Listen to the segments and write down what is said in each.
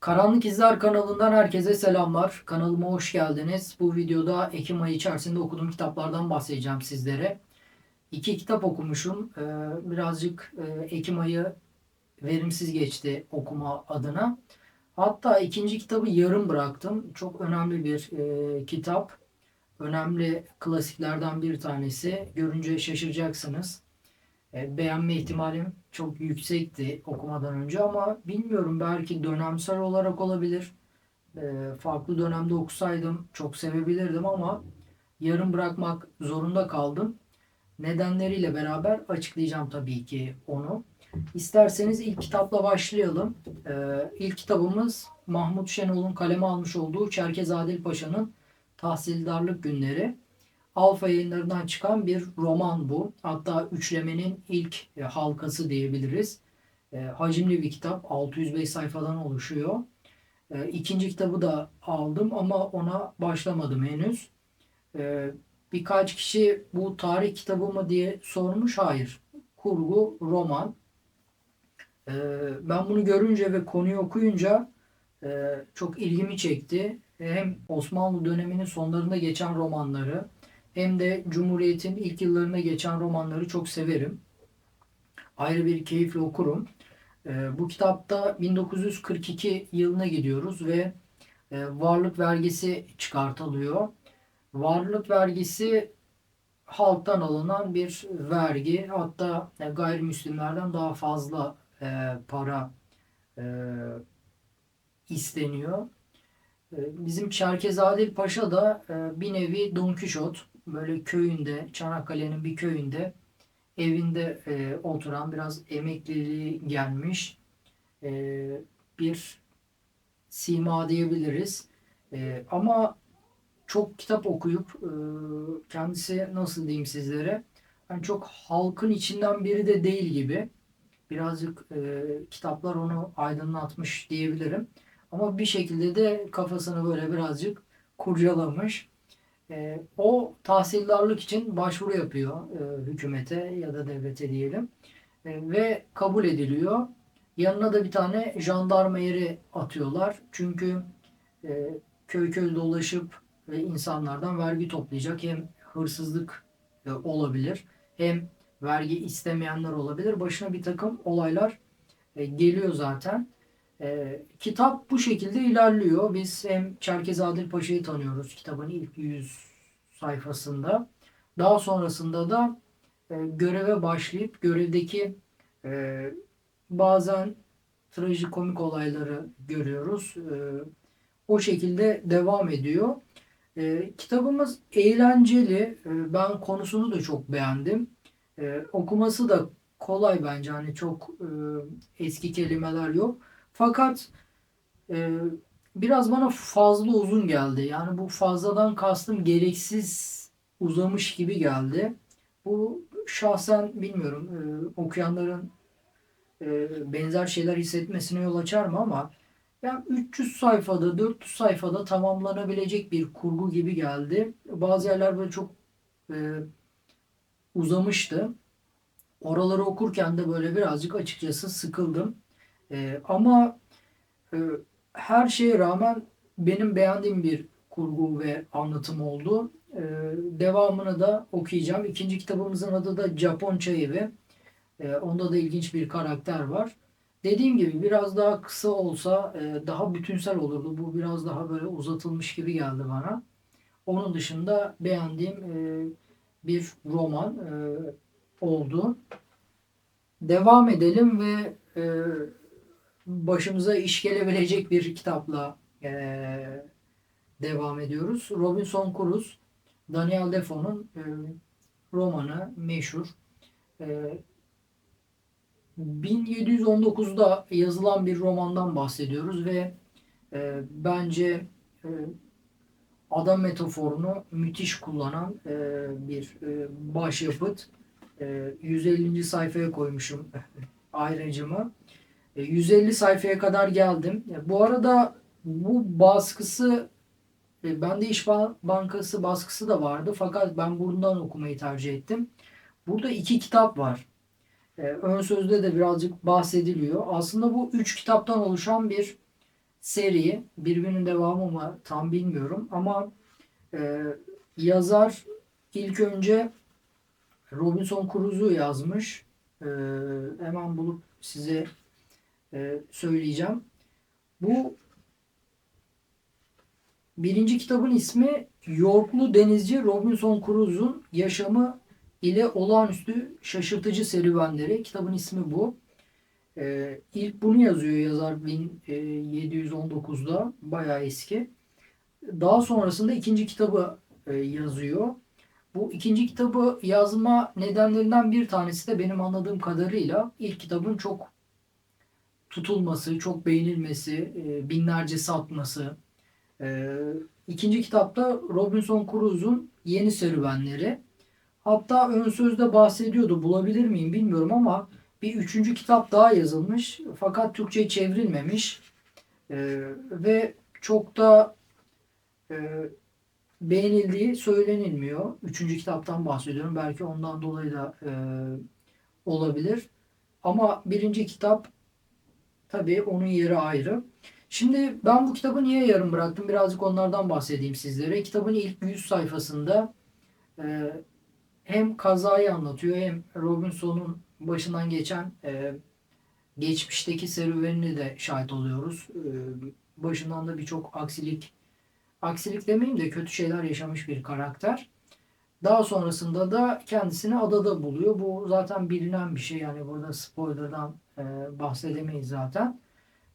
Karanlık İzler kanalından herkese selamlar. Kanalıma hoş geldiniz. Bu videoda Ekim ayı içerisinde okuduğum kitaplardan bahsedeceğim sizlere. İki kitap okumuşum. Ee, Birazcık e, Ekim ayı verimsiz geçti okuma adına. Hatta ikinci kitabı yarım bıraktım. Çok önemli bir e, kitap. Önemli klasiklerden bir tanesi. Görünce şaşıracaksınız. E, beğenme ihtimalim çok yüksekti okumadan önce ama bilmiyorum belki dönemsel olarak olabilir. E, farklı dönemde okusaydım çok sevebilirdim ama yarım bırakmak zorunda kaldım. Nedenleriyle beraber açıklayacağım tabii ki onu. İsterseniz ilk kitapla başlayalım. E, ilk kitabımız Mahmut Şenol'un kaleme almış olduğu Çerkez Adil Paşa'nın Tahsildarlık Günleri. Alfa yayınlarından çıkan bir roman bu. Hatta üçlemenin ilk e, halkası diyebiliriz. E, hacimli bir kitap. 605 sayfadan oluşuyor. E, ikinci kitabı da aldım ama ona başlamadım henüz. Birkaç kişi bu tarih kitabı mı diye sormuş. Hayır. Kurgu, roman. Ben bunu görünce ve konuyu okuyunca çok ilgimi çekti. Hem Osmanlı döneminin sonlarında geçen romanları, hem de Cumhuriyet'in ilk yıllarına geçen romanları çok severim. Ayrı bir keyifle okurum. Ee, bu kitapta 1942 yılına gidiyoruz ve e, varlık vergisi çıkartılıyor. Varlık vergisi halktan alınan bir vergi. Hatta e, gayrimüslimlerden daha fazla e, para isteniyor. Bizim Çerkezadil Paşa da bir nevi Don Kişot böyle köyünde, Çanakkale'nin bir köyünde evinde e, oturan biraz emekliliği gelmiş e, bir sima diyebiliriz. E, ama çok kitap okuyup e, kendisi nasıl diyeyim sizlere yani çok halkın içinden biri de değil gibi. Birazcık e, kitaplar onu aydınlatmış diyebilirim. Ama bir şekilde de kafasını böyle birazcık kurcalamış. E, o tahsildarlık için başvuru yapıyor e, hükümete ya da devlete diyelim E, ve kabul ediliyor. Yanına da bir tane jandarma eri atıyorlar. Çünkü e, köy köy dolaşıp e, insanlardan vergi toplayacak. Hem hırsızlık e, olabilir hem vergi istemeyenler olabilir. Başına bir takım olaylar e, geliyor zaten. E, kitap bu şekilde ilerliyor. Biz hem Çerkez Adil Paşa'yı tanıyoruz kitabın ilk 100 sayfasında. Daha sonrasında da e, göreve başlayıp görevdeki e, bazen trajikomik olayları görüyoruz. E, o şekilde devam ediyor. E, kitabımız eğlenceli. E, ben konusunu da çok beğendim. E, okuması da kolay bence. Hani çok e, eski kelimeler yok. Fakat e, biraz bana fazla uzun geldi. Yani bu fazladan kastım gereksiz uzamış gibi geldi. Bu şahsen bilmiyorum e, okuyanların e, benzer şeyler hissetmesine yol açar mı ama yani 300 sayfada 400 sayfada tamamlanabilecek bir kurgu gibi geldi. Bazı yerler böyle çok e, uzamıştı. Oraları okurken de böyle birazcık açıkçası sıkıldım. E, ama e, her şeye rağmen benim beğendiğim bir kurgu ve anlatım oldu. Ee, devamını da okuyacağım. İkinci kitabımızın adı da Japon Çay Evi. Ee, onda da ilginç bir karakter var. Dediğim gibi biraz daha kısa olsa e, daha bütünsel olurdu. Bu biraz daha böyle uzatılmış gibi geldi bana. Onun dışında beğendiğim e, bir roman e, oldu. Devam edelim ve başımıza iş gelebilecek bir kitapla devam ediyoruz. Robinson Crusoe Daniel Defoe'nun e, romanı meşhur. E, 1719'da yazılan bir romandan bahsediyoruz ve e, bence e, adam metaforunu müthiş kullanan e, bir e, başyapıt. E, 150. sayfaya koymuşum ayrıcımı. E, 150 sayfaya kadar geldim. E, bu arada bu baskısı e, bende İş Bankası baskısı da vardı fakat ben buradan okumayı tercih ettim. Burada iki kitap var. E, ön sözde de birazcık bahsediliyor. Aslında bu üç kitaptan oluşan bir seri. Birbirinin devamı mı tam bilmiyorum ama e, yazar ilk önce Robinson Crusoe yazmış. E, hemen bulup size e, söyleyeceğim. Bu birinci kitabın ismi Yorklu denizci Robinson Crusoe'un yaşamı ile olağanüstü şaşırtıcı serüvenleri. Kitabın ismi bu. Ee, ilk bunu yazıyor yazar 1719'da. Bayağı eski. Daha sonrasında ikinci kitabı e, yazıyor. Bu ikinci kitabı yazma nedenlerinden bir tanesi de benim anladığım kadarıyla ilk kitabın çok tutulması, çok beğenilmesi, e, binlerce satması. E, ikinci kitapta Robinson Crusoe'un yeni serüvenleri. Hatta ön sözde bahsediyordu. Bulabilir miyim bilmiyorum ama bir üçüncü kitap daha yazılmış. Fakat Türkçe'ye çevrilmemiş. E, ve çok da e, beğenildiği söylenilmiyor. Üçüncü kitaptan bahsediyorum. Belki ondan dolayı da olabilir. Ama birinci kitap tabii onun yeri ayrı. Şimdi ben bu kitabı niye yarım bıraktım? Birazcık onlardan bahsedeyim sizlere. Kitabın ilk 100 sayfasında e, hem kazayı anlatıyor hem Robinson'un başından geçen e, geçmişteki serüvenini de şahit oluyoruz. E, başından da birçok aksilik aksilik demeyeyim de kötü şeyler yaşamış bir karakter. Daha sonrasında da kendisini adada buluyor. Bu zaten bilinen bir şey. Yani burada spoiler'dan e, bahsedemeyiz zaten.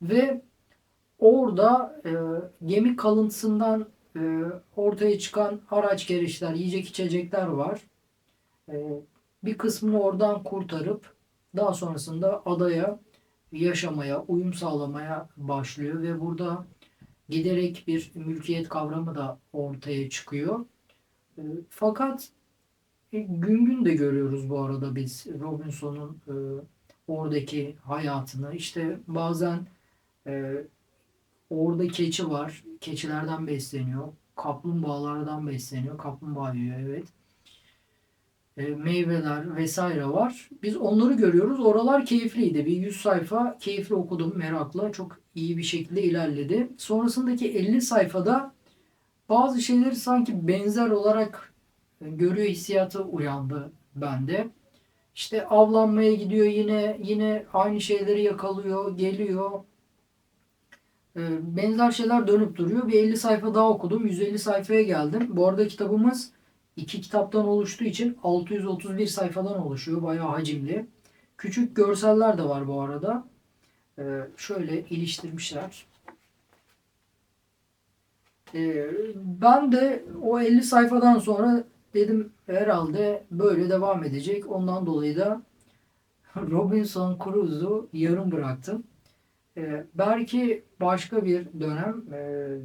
Ve orada e, gemi kalıntısından e, ortaya çıkan araç gereçler, yiyecek içecekler var. E, bir kısmını oradan kurtarıp daha sonrasında adaya yaşamaya, uyum sağlamaya başlıyor ve burada giderek bir mülkiyet kavramı da ortaya çıkıyor. E, fakat e, gün gün de görüyoruz bu arada biz Robinson'un e, oradaki hayatını. İşte bazen e, orada keçi var. Keçilerden besleniyor. Kaplumbağalardan besleniyor. Kaplumbağa yiyor evet. Meyveler vesaire var. Biz onları görüyoruz. Oralar keyifliydi. Bir 100 sayfa keyifli okudum merakla. Çok iyi bir şekilde ilerledi. Sonrasındaki 50 sayfada bazı şeyleri sanki benzer olarak görüyor hissiyatı uyandı bende. İşte avlanmaya gidiyor yine yine aynı şeyleri yakalıyor, geliyor. Ee, benzer şeyler dönüp duruyor. Bir 50 sayfa daha okudum. 150 sayfaya geldim. Bu arada kitabımız iki kitaptan oluştuğu için 631 sayfadan oluşuyor. Bayağı hacimli. Küçük görseller de var bu arada. Ee, şöyle iliştirmişler. Ee, ben de o 50 sayfadan sonra dedim herhalde böyle devam edecek. Ondan dolayı da Robinson Crusoe'u yarım bıraktım. Ee, belki başka bir dönem e,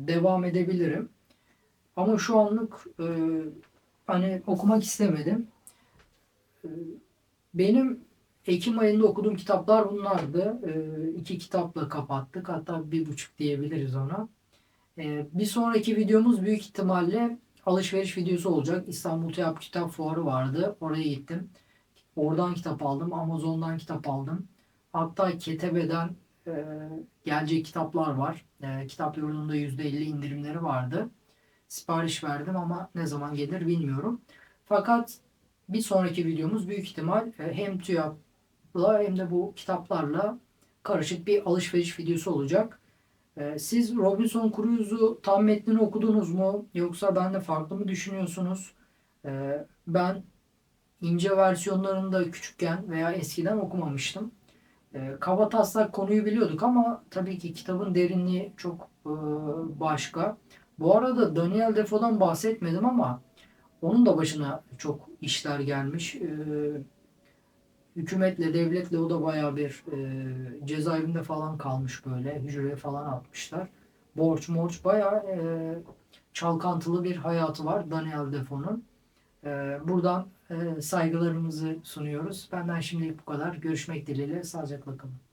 devam edebilirim. Ama şu anlık e, hani okumak istemedim. E, benim Ekim ayında okuduğum kitaplar bunlardı. E, iki kitapla kapattık. Hatta bir buçuk diyebiliriz ona. E, bir sonraki videomuz büyük ihtimalle alışveriş videosu olacak. İstanbul Tiyap Kitap Fuarı vardı. Oraya gittim. Oradan kitap aldım. Amazon'dan kitap aldım. Hatta Ketebe'den e, gelecek kitaplar var. E, kitap yolunda %50 indirimleri vardı. Sipariş verdim ama ne zaman gelir bilmiyorum. Fakat bir sonraki videomuz büyük ihtimal e, hem TÜYAP'la hem de bu kitaplarla karışık bir alışveriş videosu olacak. E, siz Robinson Crusoe'u tam metnini okudunuz mu? Yoksa ben de farklı mı düşünüyorsunuz? E, ben ince versiyonlarını da küçükken veya eskiden okumamıştım. E, kaba taslak konuyu biliyorduk ama tabii ki kitabın derinliği çok e, başka. Bu arada Daniel Defoe'dan bahsetmedim ama onun da başına çok işler gelmiş. E, hükümetle, devletle o da bayağı bir e, cezaevinde falan kalmış böyle. Hücreye falan atmışlar. Borç morç bayağı e, çalkantılı bir hayatı var Daniel Defoe'nun. E, buradan e, saygılarımızı sunuyoruz. Benden şimdilik bu kadar. Görüşmek dileğiyle. Sağlıcakla kalın.